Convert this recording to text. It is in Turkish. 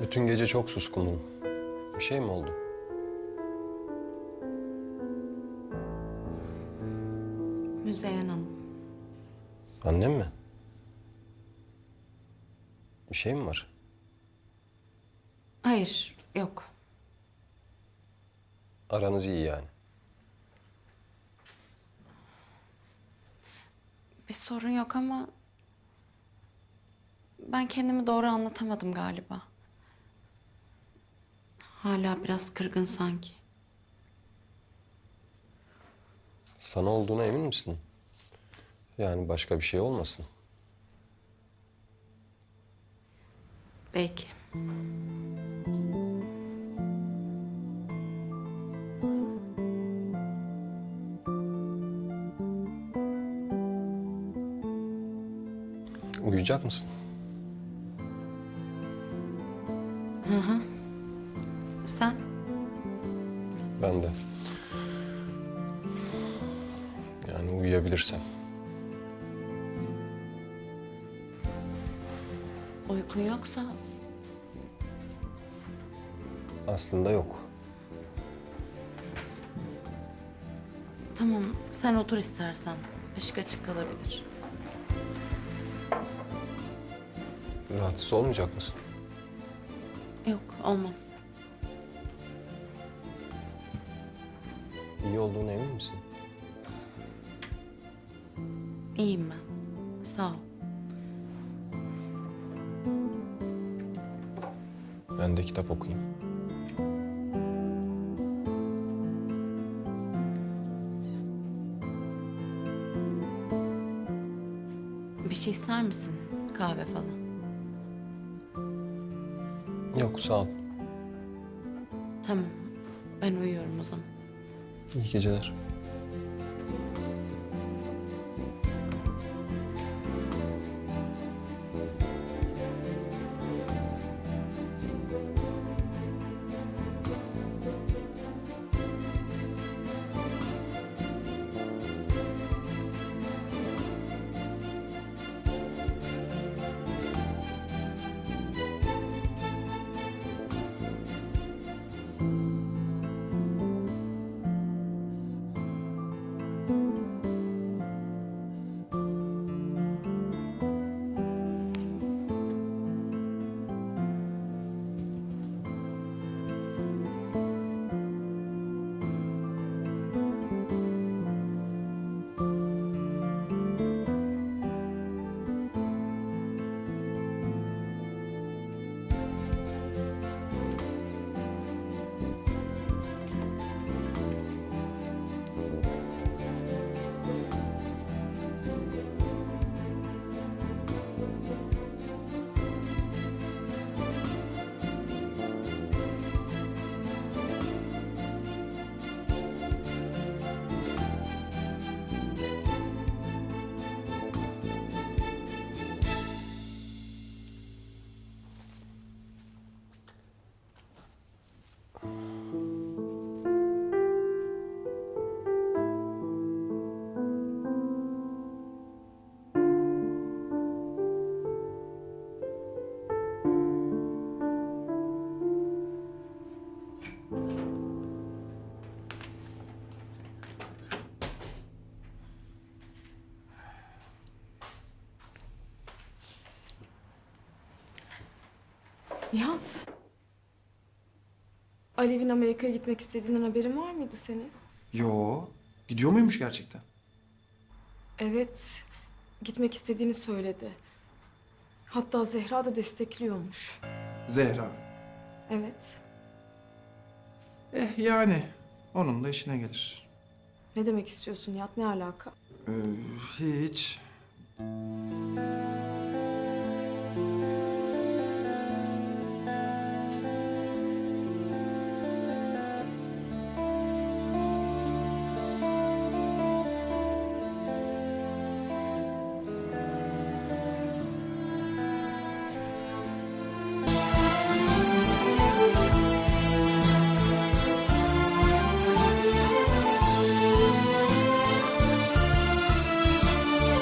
Bütün gece çok suskundum. Bir şey mi oldu? Müzeyyen Hanım. Annem mi? Bir şey mi var? Hayır, yok. Aranız iyi yani. Bir sorun yok ama... Ben kendimi doğru anlatamadım galiba. Hala biraz kırgın sanki. Sana olduğuna emin misin? Yani başka bir şey olmasın. Belki. Uyuyacak mısın? Sen? Ben de. Yani uyuyabilirsem. Uykun yoksa Aslında yok. tamam sen otur istersen. Işık açık kalabilir. Rahatsız olmayacak mısın? Yok olmam. İyi olduğuna emin misin? İyiyim ben. Sağ ol. Ben de kitap okuyayım. Bir şey ister misin? Kahve falan. Yok sağ ol. Tamam. Ben uyuyorum o zaman. İyi geceler. Nihat. Alev'in Amerika'ya gitmek istediğinden haberin var mıydı senin? Yo. Gidiyor muymuş gerçekten? Evet. Gitmek istediğini söyledi. Hatta Zehra da destekliyormuş. Zehra. Evet. Eh yani. Onun da işine gelir. Ne demek istiyorsun Nihat? Ne alaka? Ee, hiç.